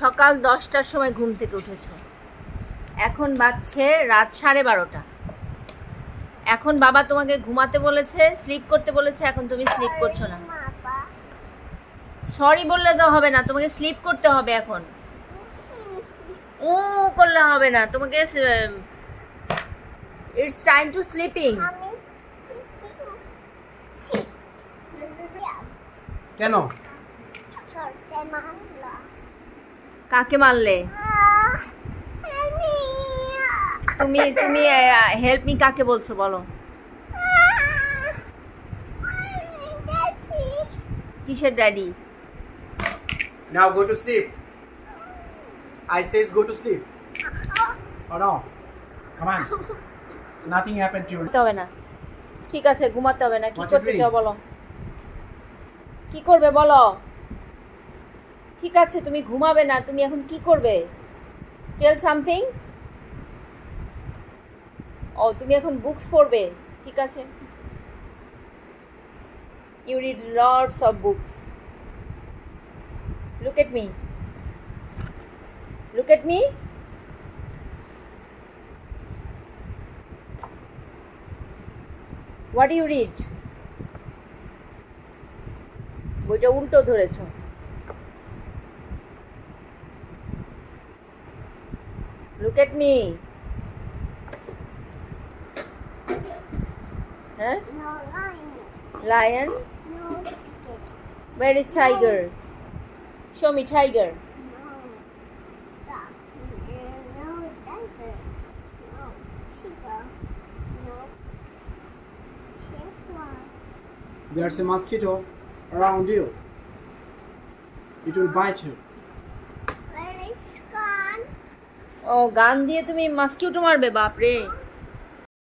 সকাল দশটার সময় ঘুম থেকে উঠেছো। এখন বাজছে রাত সাড়ে বারোটা। এখন বাবা তোমাকে ঘুমাতে বলেছে স্লিপ করতে বলেছে এখন তুমি স্লিপ করছ না। সরি বললে তো হবে না তোমাকে স্লিপ করতে হবে এখন। ও করলে হবে না তোমাকে ইটস টাইম টু স্লিপিং কেন? কাকে মারলে? তুমি তুমি হেল্প মি কাকে বলছো বলো। কিসের daddy now go to sleep I says go to sleep come on. Nothing happened to you. হবে না। ঠিক আছে ঘুমাতে হবে না। কি করতে? চাও বলো। কি করবে বলো। ঠিক আছে, তুমি ঘুমাবে না, তুমি এখন কি করবে? টেল সামথিং ও, তুমি এখন বুকস পড়বে, ঠিক আছে। You read lots of books look at me look at me what you read বইটা উল্টো ধরেছো। look at me. Huh? No lion? Lion no ticket. where is tiger? No. show me tiger. No no tiger no no there's a mosquito around you. It will bite you. ও গান দিয়ে তুমি মাস্কিউটো মারবে বাপরে।